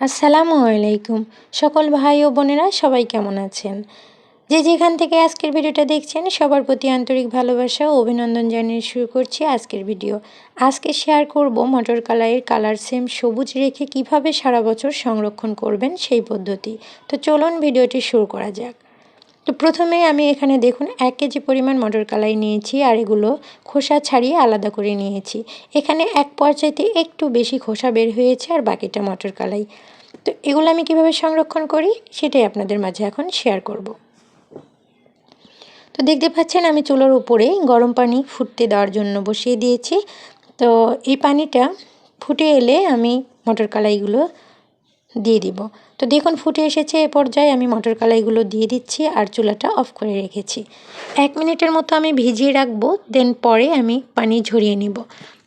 আসসালামু আলাইকুম। সকল ভাই ও বোনেরা, সবাই কেমন আছেন? যে যেখান থেকে আজকের ভিডিওটা দেখছেন, সবার প্রতি আন্তরিক ভালোবাসা ও অভিনন্দন জানিয়ে শুরু করছি আজকের ভিডিও। আজকে শেয়ার করব মটর কালারের কালার সেম সবুজ রেখে কীভাবে সারা বছর সংরক্ষণ করবেন সেই পদ্ধতি। তো চলুন ভিডিওটি শুরু করা যাক। তো প্রথমে আমি এখানে দেখুন এক কেজি পরিমাণ মটর কালাই নিয়েছি আর এগুলো খোসা ছাড়িয়ে আলাদা করে নিয়েছি। এখানে এক পর্যায়েতে একটু বেশি খোসা বের হয়েছে আর বাকিটা মটর কালাই। তো এগুলো আমি কীভাবে সংরক্ষণ করি সেটাই আপনাদের মাঝে এখন শেয়ার করব। তো দেখতে পাচ্ছেন আমি চুলোর উপরে গরম পানি ফুটতে দেওয়ার জন্য বসিয়ে দিয়েছি। তো এই পানিটা ফুটে এলে আমি মটর কালাইগুলো দিয়ে দিব। তো দেখুন, ফুটে এসেছে এ পর্যায়ে আমি মটর কালাইগুলো দিয়ে দিচ্ছি আর চুলাটা অফ করে রেখেছি। এক মিনিটের মতো আমি ভিজিয়ে রাখব, দেন পরে আমি পানি ঝরিয়ে নিব।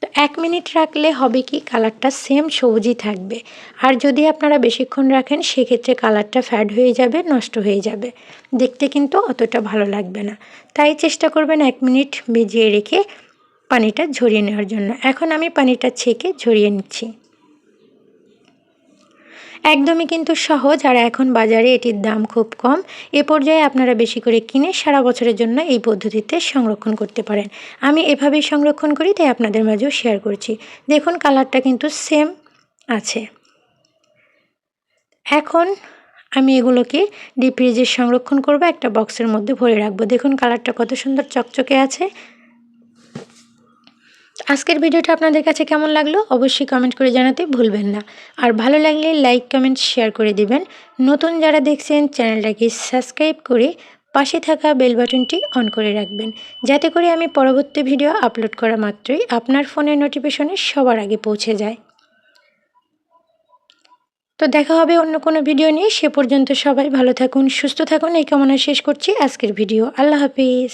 তো এক মিনিট রাখলে হবে কি, কালারটা সেম সবুজই থাকবে। আর যদি আপনারা বেশিক্ষণ রাখেন, সেক্ষেত্রে কালারটা ফ্যাড হয়ে যাবে, নষ্ট হয়ে যাবে। দেখতে কিন্তু অতটা ভালো লাগবে না। তাই চেষ্টা করবেন এক মিনিট ভিজিয়ে রেখে পানিটা ঝরিয়ে নেওয়ার জন্য। এখন আমি পানিটা ছেঁকে ঝরিয়ে নিচ্ছি। একদমই কিন্তু সহজ, আর এখন বাজারে এটির দাম খুব কম। এ পর্যায়ে আপনারা বেশি করে কিনে সারা বছরের জন্য এই পদ্ধতিতে সংরক্ষণ করতে পারেন। আমি এভাবেই সংরক্ষণ করি, তাই আপনাদের মাঝেও শেয়ার করছি। দেখুন কালারটা কিন্তু সেম আছে। এখন আমি এগুলোকে ডিপ ফ্রিজে সংরক্ষণ করব, একটা বক্সের মধ্যে ভরে রাখব। দেখুন কালারটা কত সুন্দর চকচকে আছে। আজকের ভিডিওটা আপনাদের কাছে কেমন লাগল অবশ্যই কমেন্ট করে জানাতে ভুলবেন না। আর ভালো লাগলে লাইক কমেন্ট শেয়ার করে দিবেন। নতুন যারা দেখছেন চ্যানেলটাকে সাবস্ক্রাইব করে পাশে থাকা বেল বাটনটি অন করে রাখবেন। যাতে করে আমি পরবর্তী ভিডিও আপলোড করা মাত্রই আপনার ফোনের নোটিফিকেশনে সবার আগে পৌঁছে যায়। তো দেখা হবে অন্য কোনো ভিডিও নিয়ে। সে পর্যন্ত সবাই ভালো থাকুন, সুস্থ থাকুন। এই কামনা শেষ করছি আজকের ভিডিও আল্লাহ হাফিজ।